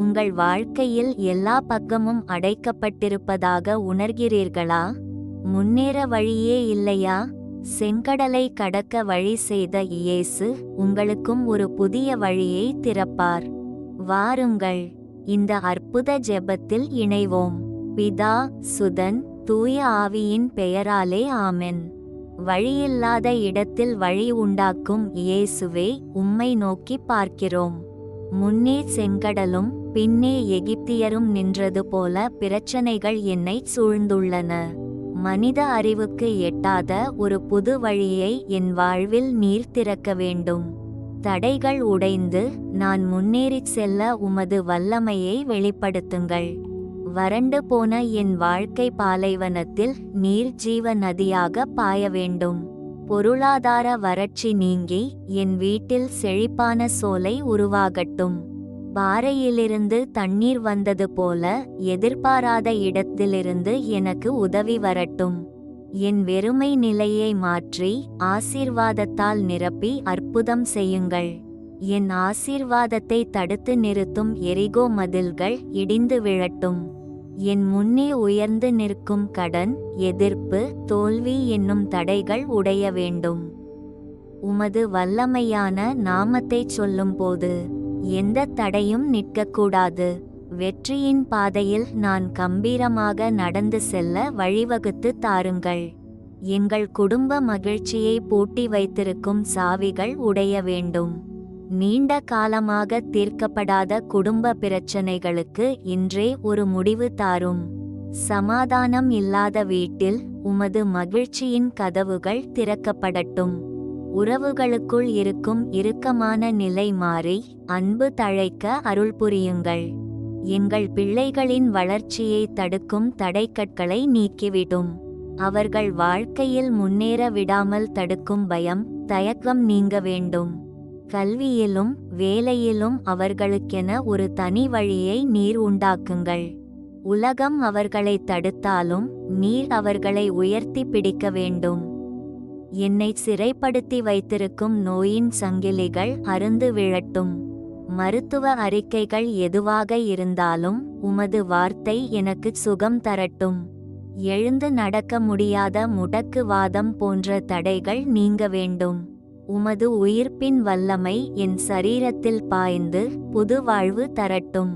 உங்கள் வாழ்க்கையில் எல்லா பக்கமும் அடைக்கப்பட்டிருப்பதாக உணர்கிறீர்களா? முன்னேற வழியே இல்லையா? செங்கடலை கடக்க வழி செய்த இயேசு உங்களுக்கும் ஒரு புதிய வழியை திறப்பார். வாருங்கள் இந்த அற்புத ஜெபத்தில் இணைவோம். பிதா சுதன் தூய ஆவியின் பெயராலே ஆமென். வழியில்லாத இடத்தில் வழி உண்டாக்கும் இயேசுவே உம்மை நோக்கி பார்க்கிறோம். முன்னே செங்கடலும் பின்னே எகிப்தியரும் நின்றது போல பிரச்சனைகள் என்னை சூழ்ந்துள்ளன. மனித அறிவுக்கு எட்டாத ஒரு புது வழியை என் வாழ்வில் நீர் திறக்க வேண்டும். தடைகள் உடைந்து நான் முன்னேறிச் செல்ல உமது வல்லமையை வெளிப்படுத்துங்கள். வறண்டு போன என் வாழ்க்கை பாலைவனத்தில் நீர் ஜீவ நதியாக பாய வேண்டும். பொருளாதார வறட்சி நீங்கி என் வீட்டில் செழிப்பான சோலை உருவாகட்டும். பாறையிலிருந்து தண்ணீர் வந்தது போல எதிர்பாராத இடத்திலிருந்து எனக்கு உதவி வரட்டும். என் வெறுமை நிலையை மாற்றி ஆசீர்வாதத்தால் நிரப்பி அற்புதம் செய்யுங்கள். என் ஆசீர்வாதத்தை தடுத்து நிறுத்தும் எரிகோ மதில்கள் இடிந்து விழட்டும். என் முன்னே உயர்ந்து நிற்கும் கடன் எதிர்ப்பு தோல்வி என்னும் தடைகள் உடைய வேண்டும். உமது வல்லமையான நாமத்தைச் சொல்லும்போது எந்த தடையும் நிற்கக்கூடாது. வெற்றியின் பாதையில் நான் கம்பீரமாக நடந்து செல்ல வழிவகுத்து தாருங்கள். எங்கள் குடும்ப மகிழ்ச்சியை பூட்டி வைத்திருக்கும் சாவிகள் உடைய வேண்டும். நீண்ட காலமாக தீர்க்கப்படாத குடும்ப பிரச்சனைகளுக்கு இன்றே ஒரு முடிவு தாரும். சமாதானம் இல்லாத வீட்டில் உமது மகிழ்ச்சியின் கதவுகள் திறக்கப்படட்டும். உறவுகளுக்குள் இருக்கும் இறுக்கமான நிலை மாறி அன்பு தழைக்க அருள் புரியுங்கள். எங்கள் பிள்ளைகளின் வளர்ச்சியை தடுக்கும் தடைக்கற்களை நீக்கிவிடும். அவர்கள் வாழ்க்கையில் முன்னேற விடாமல் தடுக்கும் பயம் தயக்கம் நீங்க வேண்டும். கல்வியிலும் வேலையிலும் அவர்களுக்கென ஒரு தனி வழியை நீர் உண்டாக்குங்கள். உலகம் அவர்களை தடுத்தாலும் நீர் அவர்களை உயர்த்தி பிடிக்க வேண்டும். என்னை சிறைப்படுத்தி வைத்திருக்கும் நோயின் சங்கிலிகள் அருந்து விழட்டும். மருத்துவ அறிக்கைகள் எதுவாக இருந்தாலும் உமது வார்த்தை எனக்கு சுகம் தரட்டும். எழுந்து நடக்க முடியாத முடக்குவாதம் போன்ற தடைகள் நீங்க வேண்டும். உமது உயிர்ப்பின் வல்லமை என் சரீரத்தில் பாய்ந்து புது வாழ்வு தரட்டும்.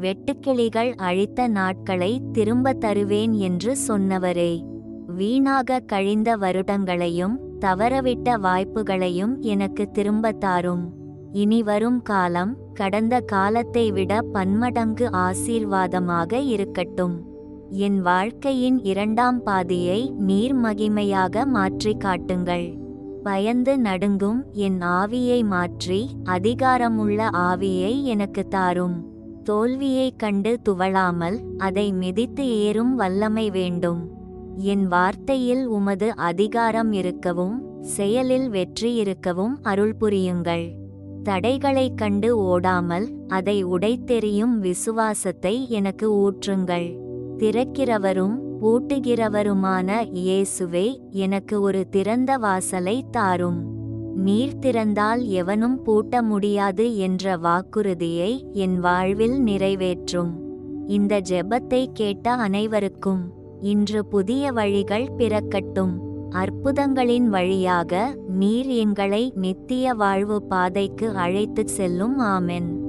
வெட்டுக்கிளிகள் அழித்த நாட்களை திரும்ப தருவேன் என்று சொன்னவரே. வீணாக கழிந்த வருடங்களையும் தவறவிட்ட வாய்ப்புகளையும் எனக்கு திரும்ப தாரும். இனி வரும் காலம் கடந்த காலத்தை விட பன்மடங்கு ஆசீர்வாதமாக இருக்கட்டும். என் வாழ்க்கையின் இரண்டாம் பாதியை நீர் மகிமையாக மாற்றி காட்டுங்கள். பயந்து நடுங்கும் என் ஆவியை மாற்றி அதிகாரமுள்ள ஆவியை எனக்கு தாரும். தோல்வியைக் கண்டு துவளாமல் அதை மிதித்து ஏறும் வல்லமை வேண்டும். என் வார்த்தையில் உமது அதிகாரம் இருக்கவும் செயலில் வெற்றி இருக்கவும் அருள் புரியுங்கள். தடைகளைக் கண்டு ஓடாமல் அதை உடைத்தெறியும் விசுவாசத்தை எனக்கு ஊற்றுங்கள். திறக்கிறவரும் பூட்டுகிறவருமான இயேசுவே எனக்கு ஒரு திறந்த வாசலை தாரும். நீர் திறந்தால் எவனும் பூட்ட முடியாது என்ற வாக்குறுதியை என் வாழ்வில் நிறைவேற்றும். இந்த ஜெபத்தை கேட்ட அனைவருக்கும் இன்று புதிய வழிகள் பிறக்கட்டும். அற்புதங்களின் வழியாக நீர் எங்களை நித்திய வாழ்வு பாதைக்கு அழைத்துச் செல்லும். ஆமென்.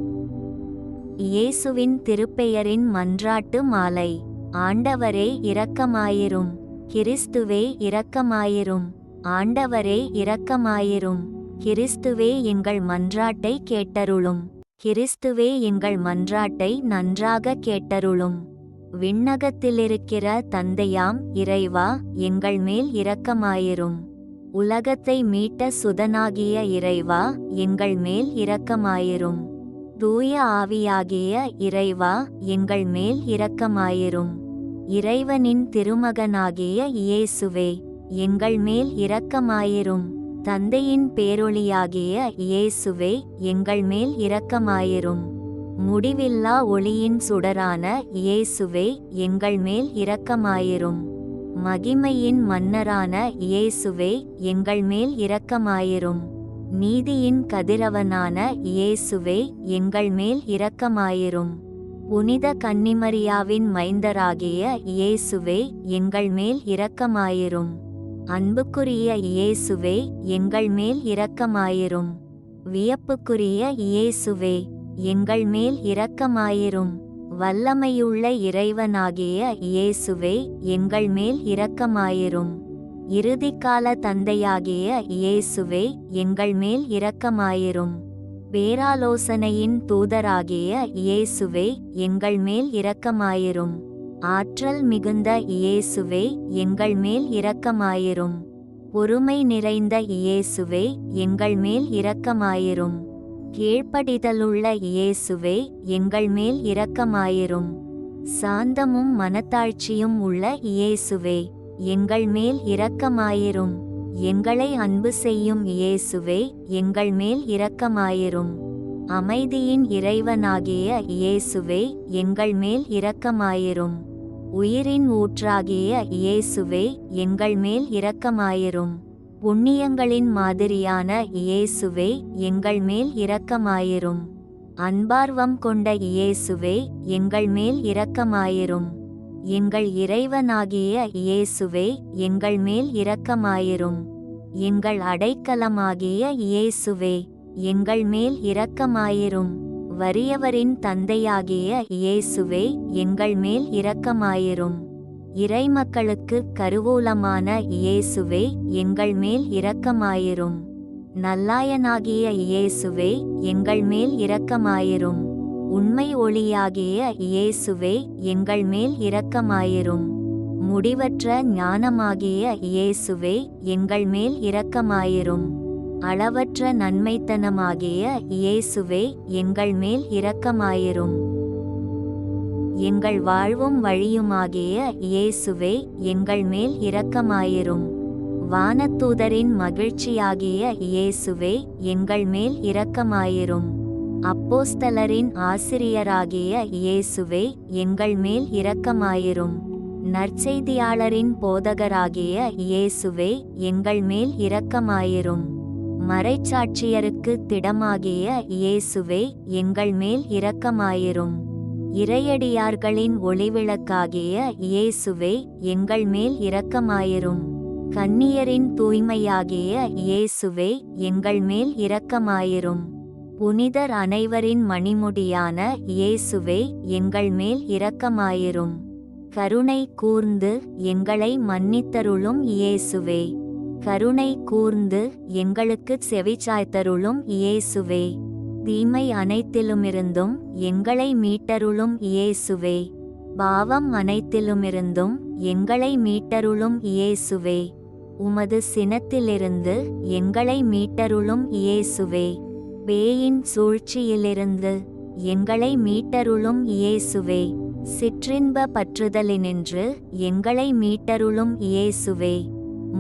இயேசுவின் திருப்பெயரின் மன்றாட்டு மாலை. ஆண்டவரே இரக்கமாயிரும். கிறிஸ்துவே இரக்கமாயிரும். ஆண்டவரே இரக்கமாயிரும். கிறிஸ்துவே எங்கள் மன்றாட்டை கேட்டருளும். கிறிஸ்துவே எங்கள் மன்றாட்டை நன்றாக கேட்டருளும். விண்ணகத்திலிருக்கிற தந்தையாம் இறைவா எங்கள் மேல் இரக்கமாயிரும். உலகத்தை மீட்ட சுதனாகிய இறைவா எங்கள் மேல் இரக்கமாயிரும். தூய ஆவியாகிய இறைவா எங்கள் மேல் இரக்கமாயிரும். இறைவனின் திருமகனாகிய இயேசுவே எங்கள் மேல் இரக்கமாயிரும். தந்தையின் பேரொளியாகிய இயேசுவே எங்கள் மேல் இரக்கமாயிரும். முடிவில்லா ஒளியின் சுடரான இயேசுவே எங்கள் மேல் இரக்கமாயிரும். மகிமையின் மன்னரான இயேசுவே எங்கள் மேல் இரக்கமாயிரும். நீதியின் கதிரவனான இயேசுவே எங்கள் மேல் இரக்கமாயிரும். புனித கன்னிமரியாவின் மைந்தராகிய இயேசுவே எங்கள் மேல் இரக்கமாயிரும். அன்புக்குரிய இயேசுவே எங்கள் மேல் இரக்கமாயிரும். வியப்புக்குரிய இயேசுவே எங்கள் மேல் இரக்கமாயிரும். வல்லமையுள்ள இறைவனாகிய இயேசுவே எங்கள் மேல் இரக்கமாயிரும். இறுதிக்கால தந்தையாகிய இயேசுவே எங்கள் மேல் இரக்கமாயிரும். பேராலோசனையின் தூதராகிய இயேசுவே எங்கள் மேல் இரக்கமாயிரும். ஆற்றல் மிகுந்த இயேசுவே எங்கள் மேல் இரக்கமாயிரும். பொறுமை நிறைந்த இயேசுவே எங்கள் மேல் இரக்கமாயிரும். கீழ்ப்படிதலுள்ள இயேசுவே எங்கள் மேல் இரக்கமாயிரும். சாந்தமும் மனத்தாழ்ச்சியும் உள்ள இயேசுவே எங்கள் மேல் இரக்கமாயிரும். எங்களை அன்பு செய்யும் இயேசுவே எங்கள் மேல் இரக்கமாயிரும். அமைதியின் இறைவனாகிய இயேசுவே எங்கள் மேல் இரக்கமாயிரும். உயிரின் ஊற்றாகிய இயேசுவே எங்கள் மேல் இரக்கமாயிரும். புண்ணியங்களின் மாதிரியான இயேசுவே எங்கள் மேல் இரக்கமாயிரும். அன்பார்வம் கொண்ட இயேசுவே எங்கள் மேல் இரக்கமாயிரும். எங்கள் இறைவனாகிய இயேசுவே எங்கள் மேல் இரக்கமாயிரும். எங்கள் அடைக்கலமாகிய இயேசுவே எங்கள் மேல் இரக்கமாயிரும். வறியவரின் தந்தையாகிய இயேசுவே எங்கள் மேல் இரக்கமாயிரும். இறைமக்களுக்கு கருவூலமான இயேசுவே எங்கள் மேல் இரக்கமாயிரும். நல்லாயனாகிய இயேசுவே எங்கள் மேல் இரக்கமாயிரும். உண்மை ஒளியாகிய இயேசுவே எங்கள் மேல் இரக்கமாயிரும். முடிவற்ற ஞானமாகிய இயேசுவே எங்கள் மேல் இரக்கமாயிரும். அளவற்ற நன்மைத்தனமாகிய இயேசுவே எங்கள் மேல் இரக்கமாயிரும். எங்கள் வாழ்வும் வழியுமாகிய இயேசுவே எங்கள் மேல் இரக்கமாயிரும். வானத்தூதரின் மகிழ்ச்சியாகிய இயேசுவே எங்கள் மேல் இரக்கமாயிரும். அப்போஸ்தலரின் ஆசிரியராகிய இயேசுவே எங்கள் மேல் இரக்கமாயிரும். நற்செய்தியாளரின் போதகராகிய இயேசுவே எங்கள் மேல் இரக்கமாயிரும். மறைச்சாட்சியருக்கு திடமாகிய இயேசுவே எங்கள் மேல் இரக்கமாயிரும். இறையடியார்களின் ஒளிவிளக்காகிய இயேசுவே எங்கள் மேல் இரக்கமாயிரும். கன்னியரின் தூய்மையாகிய இயேசுவே எங்கள் மேல் இரக்கமாயிரும். புனிதர் அனைவரின் மணிமுடியான இயேசுவே எங்கள் மேல் இரக்கமாயிரும். கருணை கூர்ந்து எங்களை மன்னித்தருளும் இயேசுவே. கருணை கூர்ந்து எங்களுக்கு செவிச்சாய்த்தருளும் இயேசுவே. தீமை அனைத்திலுமிருந்தும் எங்களை மீட்டருளும் இயேசுவே. பாவம் அனைத்திலுமிருந்தும் எங்களை மீட்டருளும் இயேசுவே. உமது சினத்திலிருந்து எங்களை மீட்டருளும் இயேசுவே. பேயின் சூழ்ச்சியிலிருந்து எங்களை மீட்டருளும் இயேசுவே. சிற்றின்ப பற்றுதலினின்று எங்களை மீட்டருளும் இயேசுவே.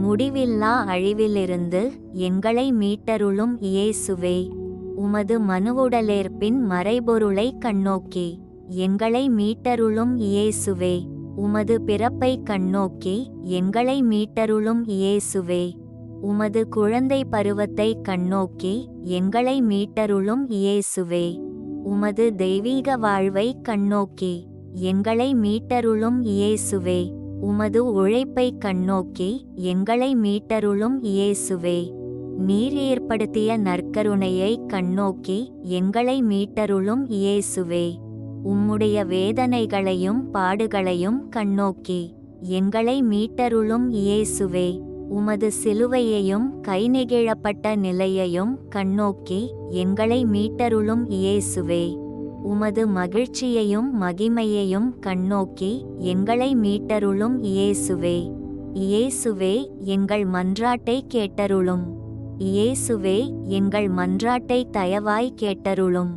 முடிவில்லா அழிவிலிருந்து எங்களை மீட்டருளும் இயேசுவே. உமது மனுவுடலேற்பின் மறைபொருளை கண்ணோக்கி. எங்களை மீட்டருளும் இயேசுவே. உமது பிறப்பை கண்ணோக்கி. எங்களை மீட்டருளும் இயேசுவே. உமது குழந்தை பருவத்தை கண்ணோக்கி. எங்களை மீட்டருளும் இயேசுவே. உமது தெய்வீக வாழ்வை கண்ணோக்கி. எங்களை மீட்டருளும் இயேசுவே. உமது உழைப்பை கண்ணோக்கி. எங்களை மீட்டருளும் இயேசுவே. நீர் ஏற்படுத்திய நற்கருணையை கண்ணோக்கி எங்களை மீட்டருளும் இயேசுவே. உம்முடைய வேதனைகளையும் பாடுகளையும் கண்ணோக்கி எங்களை மீட்டருளும் இயேசுவே. உமது சிலுவையையும் கை நெகிழப்பட்ட நிலையையும் கண்ணோக்கி எங்களை மீட்டருளும் இயேசுவே. உமது மகிழ்ச்சியையும் மகிமையையும் கண்ணோக்கி எங்களை மீட்டருளும் இயேசுவே. இயேசுவே எங்கள் மன்றாட்டை கேட்டருளும். இயேசுவே எங்கள் மன்றாட்டை தயவாய் கேட்டருளும்.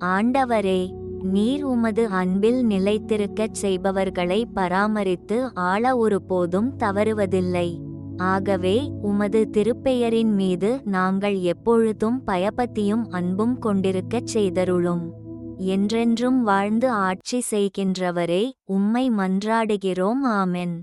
ஆண்டவரே நீர் உமது அன்பில் நிலைத்திருக்கச் செய்பவர்களை பராமரித்து ஆள ஒருபோதும் தவறுவதில்லை. ஆகவே உமது திருப்பெயரின் மீது நாங்கள் எப்பொழுதும் பயபத்தியும் அன்பும் கொண்டிருக்கச் செய்தருளும். என்றென்றும் வாழ்ந்து ஆட்சி செய்கின்றவரே உம்மை மன்றாடுகிறோம் ஆமென்.